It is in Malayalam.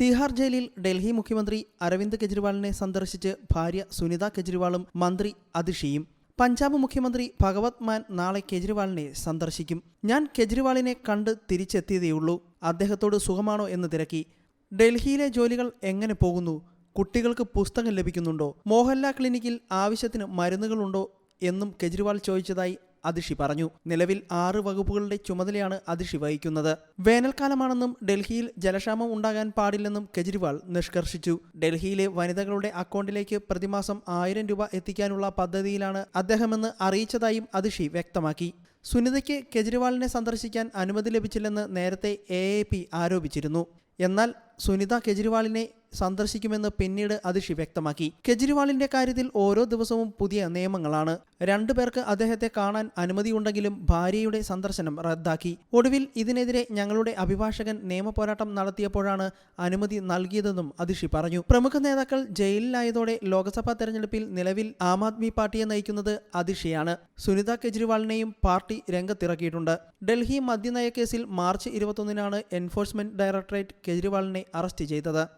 തിഹാർ ജയിലിൽ ഡൽഹി മുഖ്യമന്ത്രി അരവിന്ദ് കെജ്രിവാളിനെ സന്ദർശിച്ച് ഭാര്യ സുനിത കെജ്രിവാളും മന്ത്രി അതിഷിയും. പഞ്ചാബ് മുഖ്യമന്ത്രി ഭഗവത് മാൻ നാളെ കെജ്രിവാളിനെ സന്ദർശിക്കും. ഞാൻ കെജ്രിവാളിനെ കണ്ട് തിരിച്ചെത്തിയതേയുള്ളൂ. അദ്ദേഹത്തോട് സുഖമാണോ എന്ന് തിരക്കി. ഡൽഹിയിലെ ജോലികൾ എങ്ങനെ പോകുന്നു? കുട്ടികൾക്ക് പുസ്തകം ലഭിക്കുന്നുണ്ടോ? മോഹൻലാൽ ക്ലിനിക്കിൽ ആവശ്യത്തിന് മരുന്നുകളുണ്ടോ? എന്നും കെജ്രിവാൾ ചോദിച്ചതായി അതിഷി പറഞ്ഞു. നിലവിൽ ആറ് വകുപ്പുകളുടെ ചുമതലയാണ് അതിഷി വഹിക്കുന്നത്. വേനൽക്കാലമാണെന്നും ഡൽഹിയിൽ ജലക്ഷാമം ഉണ്ടാകാൻ പാടില്ലെന്നും കെജ്രിവാൾ നിഷ്കർഷിച്ചു. ഡൽഹിയിലെ വനിതകളുടെ അക്കൗണ്ടിലേക്ക് പ്രതിമാസം ആയിരം രൂപ എത്തിക്കാനുള്ള പദ്ധതിയിലാണ് അദ്ദേഹമെന്ന് അറിയിച്ചതായും അതിഷി വ്യക്തമാക്കി. സുനിതയ്ക്ക് കെജ്രിവാളിനെ സന്ദർശിക്കാൻ അനുമതി ലഭിച്ചില്ലെന്ന് നേരത്തെ എ ആരോപിച്ചിരുന്നു. എന്നാൽ സുനിത കെജ്രിവാളിനെ സന്ദർശിക്കുമെന്ന് പിന്നീട് അതിഷി വ്യക്തമാക്കി. കെജ്രിവാളിന്റെ കാര്യത്തിൽ ഓരോ ദിവസവും പുതിയ നിയമങ്ങളാണ്. രണ്ടു പേർക്ക് അദ്ദേഹത്തെ കാണാൻ അനുമതിയുണ്ടെങ്കിലും ഭാര്യയുടെ സന്ദർശനം റദ്ദാക്കി. ഒടുവിൽ ഇതിനെതിരെ ഞങ്ങളുടെ അഭിഭാഷകൻ നിയമപോരാട്ടം നടത്തിയപ്പോഴാണ് അനുമതി നൽകിയതെന്നും അതിഷി പറഞ്ഞു. പ്രമുഖ നേതാക്കൾ ജയിലിലായതോടെ ലോക്സഭാ തെരഞ്ഞെടുപ്പിൽ നിലവിൽ ആം ആദ്മി പാർട്ടിയെ നയിക്കുന്നത് അതിഷിയാണ് സുനിത കെജ്രിവാളിനെയും പാർട്ടി രംഗത്തിറക്കിയിട്ടുണ്ട്. ഡൽഹി മദ്യനയ കേസിൽ മാർച്ച് ഇരുപത്തൊന്നിനാണ് എൻഫോഴ്സ്മെന്റ് ഡയറക്ടറേറ്റ് കെജ്രിവാളിനെ അറസ്റ്റ് ചെയ്തത്.